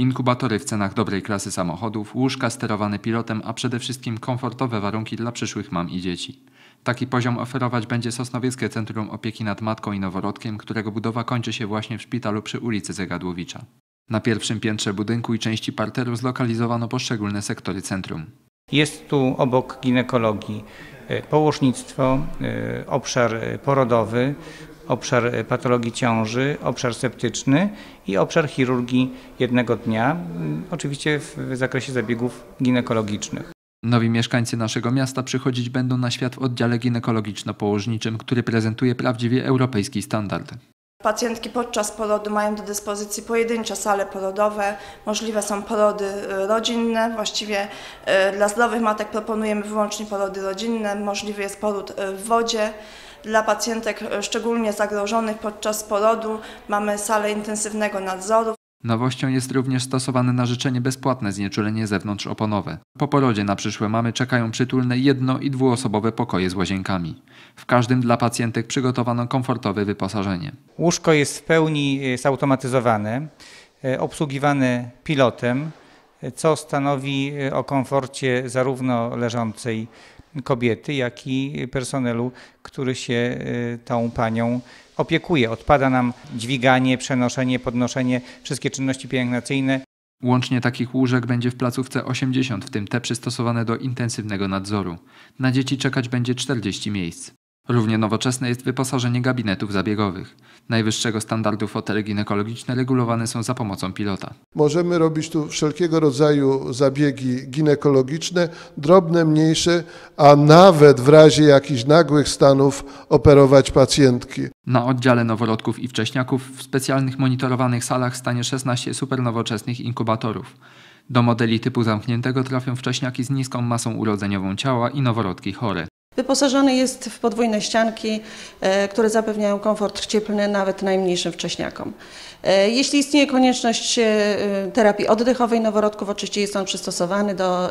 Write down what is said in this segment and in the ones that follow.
Inkubatory w cenach dobrej klasy samochodów, łóżka sterowane pilotem, a przede wszystkim komfortowe warunki dla przyszłych mam i dzieci. Taki poziom oferować będzie Sosnowieckie Centrum Opieki nad Matką i Noworodkiem, którego budowa kończy się właśnie w szpitalu przy ulicy Zegadłowicza. Na pierwszym piętrze budynku i części parteru zlokalizowano poszczególne sektory centrum. Jest tu obok ginekologii e, położnictwo, e, obszar e, porodowy, obszar patologii ciąży, obszar septyczny i obszar chirurgii jednego dnia, m, oczywiście w w zakresie zabiegów ginekologicznych. Nowi mieszkańcy naszego miasta przychodzić będą na świat w oddziale ginekologiczno-położniczym, który prezentuje prawdziwie europejski standard. Pacjentki podczas porodu mają do dyspozycji pojedyncze sale porodowe, możliwe są porody y, rodzinne. Właściwie y, dla zdrowych matek proponujemy wyłącznie porody rodzinne, możliwy jest poród y, w wodzie. Dla pacjentek y, szczególnie zagrożonych podczas porodu mamy salę intensywnego nadzoru. Nowością jest również stosowane na życzenie bezpłatne znieczulenie zewnątrzoponowe. Po porodzie na przyszłe mamy czekają przytulne jedno- i dwuosobowe pokoje z łazienkami. W każdym dla pacjentek przygotowano komfortowe wyposażenie. Łóżko jest w pełni e, zautomatyzowane, e, obsługiwane pilotem, e, co stanowi e, o komforcie zarówno leżącej kobiety, jak i personelu, który się e, tą panią opiekuje. Odpada nam dźwiganie, przenoszenie, podnoszenie, wszystkie czynności pielęgnacyjne. Łącznie takich łóżek będzie w placówce 80, w tym te przystosowane do intensywnego nadzoru. Na dzieci czekać będzie 40 miejsc. Równie nowoczesne jest wyposażenie gabinetów zabiegowych. Najwyższego standardu fotele ginekologiczne regulowane są za pomocą pilota. Możemy robić tu wszelkiego rodzaju zabiegi ginekologiczne, drobne, mniejsze, a nawet w razie jakichś nagłych stanów operować pacjentki. Na oddziale noworodków i wcześniaków w specjalnych monitorowanych salach stanie 16 supernowoczesnych inkubatorów. Do modeli typu zamkniętego trafią wcześniaki z niską masą urodzeniową ciała i noworodki chore. Wyposażony jest w podwójne ścianki, e, które zapewniają komfort cieplny nawet najmniejszym wcześniakom. E, Jeśli istnieje konieczność e, terapii oddechowej noworodków, oczywiście jest on przystosowany do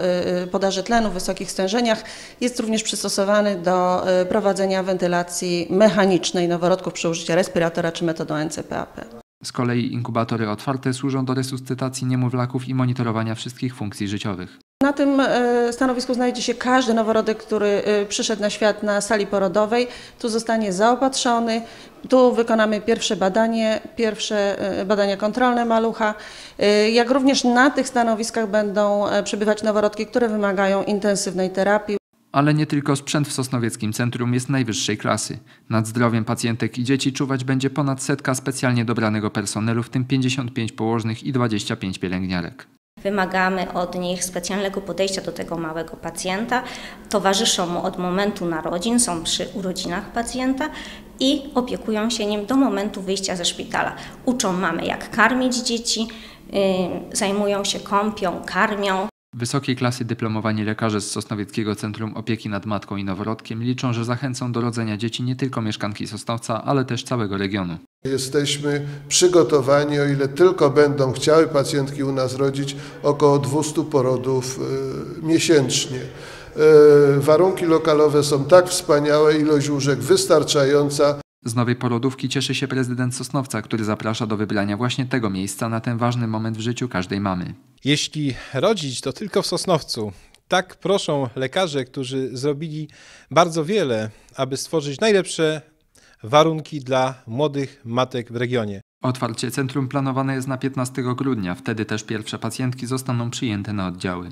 podaży tlenu w wysokich stężeniach. Jest również przystosowany do prowadzenia wentylacji mechanicznej noworodków przy użyciu respiratora czy metodą NCPAP. Z kolei inkubatory otwarte służą do resuscytacji niemowlaków i monitorowania wszystkich funkcji życiowych. Na tym e, stanowisku znajdzie się każdy noworodek, który e, przyszedł na świat na sali porodowej. Tu zostanie zaopatrzony, tu wykonamy pierwsze badanie, pierwsze e, badania kontrolne malucha. Jak również na tych stanowiskach będą przebywać noworodki, które wymagają intensywnej terapii. Ale nie tylko sprzęt w Sosnowieckim Centrum jest najwyższej klasy. Nad zdrowiem pacjentek i dzieci czuwać będzie ponad setka specjalnie dobranego personelu, w tym 55 położnych i 25 pielęgniarek. Wymagamy od nich specjalnego podejścia do tego małego pacjenta. Towarzyszą mu od momentu narodzin, są przy urodzinach pacjenta i opiekują się nim do momentu wyjścia ze szpitala. Uczą mamy, jak karmić dzieci, zajmują się kąpią, karmią. Wysokiej klasy dyplomowani lekarze z Sosnowieckiego Centrum Opieki nad Matką i Noworodkiem liczą, że zachęcą do rodzenia dzieci nie tylko mieszkanki Sosnowca, ale też całego regionu. Jesteśmy przygotowani, o ile tylko będą chciały pacjentki u nas rodzić, około 200 porodów y, miesięcznie. Y, Warunki lokalowe są tak wspaniałe, ilość łóżek wystarczająca. Z nowej porodówki cieszy się prezydent Sosnowca, który zaprasza do wybrania właśnie tego miejsca na ten ważny moment w życiu każdej mamy. Jeśli rodzić, to tylko w Sosnowcu. Tak proszą lekarze, którzy zrobili bardzo wiele, aby stworzyć najlepsze warunki dla młodych matek w regionie. Otwarcie centrum planowane jest na 15 grudnia, wtedy też pierwsze pacjentki zostaną przyjęte na oddziały.